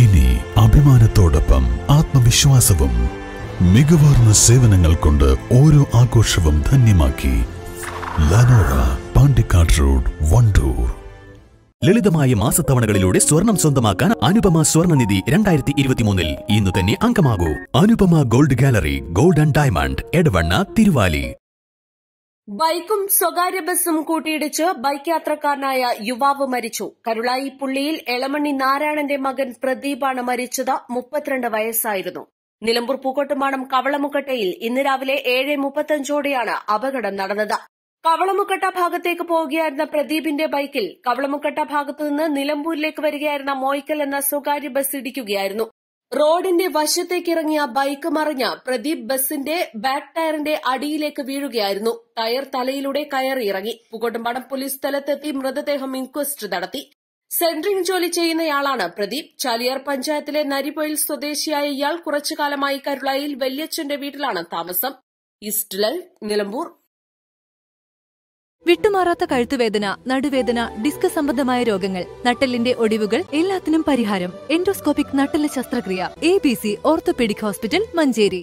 ഇനി അഭിമാനത്തോടൊപ്പം ആത്മവിശ്വാസവും മികവാർന്ന സേവനങ്ങൾ കൊണ്ട് ഓരോ ആഘോഷവും ധന്യമാക്കി ലനോറ പാണ്ടിക്കാട് റോഡ് വണ്ടൂർ. ലളിതമായ മാസത്തവണകളിലൂടെ സ്വർണം സ്വന്തമാക്കാൻ അനുപമ സ്വർണനിധി രണ്ടായിരത്തി ഇരുപത്തിമൂന്നിൽ ഇന്ന് തന്നെ അംഗമാകൂ. Anupama gold gallery gold and diamond Edavanna Thiruvali. ബൈക്കും സ്വകാര്യ ബസ്സും കൂട്ടിയിടിച്ച് ബൈക്ക് യാത്രക്കാരനായ യുവാവ് മരിച്ചു. കരുളായി പുള്ളിയിൽ എളമണ്ണി നാരായണന്റെ മകൻ പ്രദീപാണ് മരിച്ചത് മുപ്പത്തിരണ്ട് വയസ്സായിരുന്നു. നിലമ്പൂർ പൂക്കോട്ടുമാണം കവളമുക്കട്ടയിൽ ഇന്ന് രാവിലെ ഏഴ് മുപ്പത്തഞ്ചോടെയാണ് അപകടം നടന്നത്. കവളമുക്കട്ട ഭാഗത്തേക്ക് പോവുകയായിരുന്ന പ്രദീപിന്റെ ബൈക്കിൽ കവളമുക്കട്ട ഭാഗത്തുനിന്ന് നിലമ്പൂരിലേക്ക് വരികയായിരുന്ന മോയ്ക്കൽ എന്ന സ്വകാര്യ ബസ് ഇടിക്കുകയായിരുന്നു. റോഡിന്റെ വശത്തേക്കിറങ്ങിയ ബൈക്ക് മറിഞ്ഞ പ്രദീപ് ബസിന്റെ ബാക്ക് ടയറിന്റെ അടിയിലേക്ക് വീഴുകയായിരുന്നു. ടയർ തലയിലൂടെ കയറിയിറങ്ങി. പുകട്ടുംപാടം പോലീസ് സ്ഥലത്തെത്തി മൃതദേഹം ഇൻക്വസ്റ്റ് നടത്തി. സെൻട്രിംഗ് ജോലി ചെയ്യുന്നയാളാണ് പ്രദീപ്. ചാലിയാർ പഞ്ചായത്തിലെ നരിപൊയിൽ സ്വദേശിയായ ഇയാൾ കുറച്ചുകാലമായി കരുളായിൽ വല്യച്ഛന്റെ വീട്ടിലാണ് താമസം. ഈസ്റ്റ് നിലമ്പൂർ. വിട്ടുമാറാത്ത കഴുത്തുവേദന നടുവേദന ഡിസ്ക് സംബന്ധമായ രോഗങ്ങൾ നട്ടലിന്റെ ഒടിവുകൾ എല്ലാത്തിനും പരിഹാരം. എൻഡോസ്കോപ്പിക് നട്ടെല്ല് ശസ്ത്രക്രിയ. A B C orthopaedic hospital Manjeri.